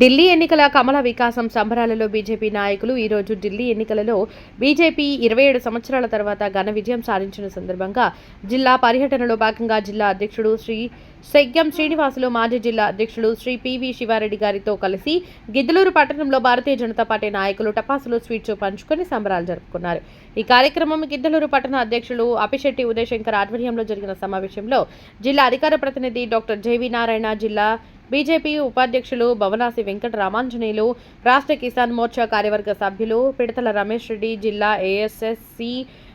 ఢిల్లీ ఎన్నికల కమల వికాసం సంబరాలలో బీజేపీ నాయకులు ఈరోజు ఢిల్లీ ఎన్నికలలో బీజేపీ ఇరవై ఏడు సంవత్సరాల తర్వాత ఘన విజయం సాధించిన సందర్భంగా జిల్లా పర్యటనలో భాగంగా జిల్లా అధ్యక్షుడు శ్రీ సెగ్గం శ్రీనివాసులు మాజీ జిల్లా అధ్యక్షుడు శ్రీ పివి శివారెడ్డి గారితో కలిసి గిద్దలూరు పట్టణంలో భారతీయ జనతా పార్టీ నాయకులు టపాసులు స్వీట్స్ పంచుకొని సంబరాలు జరుపుకున్నారు. ఈ కార్యక్రమం గిద్దలూరు పట్టణ అధ్యక్షులు అపిశెట్టి ఉదయశంకర్ ఆధ్వర్యంలో జరిగిన సమావేశంలో జిల్లా అధికార ప్రతినిధి డాక్టర్ జేవి నారాయణ జిల్లా బీజేపీ ఉపాధ్యక్షులు భవనాసి వెంకట రామాంజనేయులు రాష్ట్ర కిసాన్ మోర్చా కార్యవర్గ సభ్యులు పిడతల రమేష్ రెడ్డి జిల్లా ఏఎస్ఎస్సి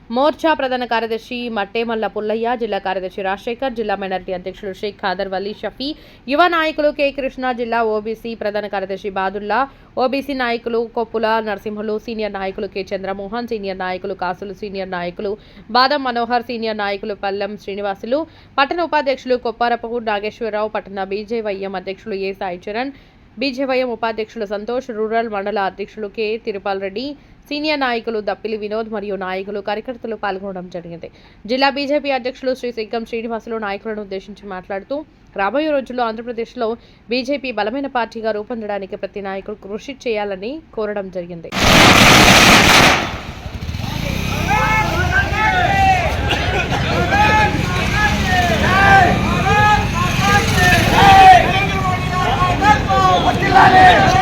మోర్చా ప్రధాన కార్యదర్శి మట్టేమల్ల పుల్లయ్య జిల్లా కార్యదర్శి రాజశేఖర్ జిల్లా మైనార్టీ అధ్యక్షులు షేక్ ఖాదర్ వలీ షఫీ యువ నాయకులు కె. కృష్ణ జిల్లా ఓబీసీ ప్రధాన కార్యదర్శి బాదుల్లా ఓబీసీ నాయకులు కొప్పుల నరసింహులు సీనియర్ నాయకులు కె. చంద్రమోహన్ సీనియర్ నాయకులు కాసులు సీనియర్ నాయకులు బాదం మనోహర్ సీనియర్ నాయకులు పల్లెం శ్రీనివాసులు పట్టణ ఉపాధ్యక్షులు కొప్పారపు నాగేశ్వరరావు పట్టణ బీజేవైఎం అధ్యక్షులు ఏ. సాయి చరణ్ బీజేవైఎం ఉపాధ్యక్షులు సంతోష్ రూరల్ మండల అధ్యక్షులు కె. తిరుపాల్ రెడ్డి సీనియర్ నాయకులు దప్పిలి వినోద్ మరియు నాయకులు కార్యకర్తలు పాల్గొనడం జరిగింది. జిల్లా బీజేపీ అధ్యక్షులు శ్రీ సిగ్గం శ్రీనివాసులు నాయకులను ఉద్దేశించి మాట్లాడుతూ రాబోయే రోజుల్లో ఆంధ్రప్రదేశ్లో బీజేపీ బలమైన పార్టీగా రూపొందడానికి ప్రతి నాయకుడు కృషి చేయాలని కోరడం జరిగింది. Bangladesh!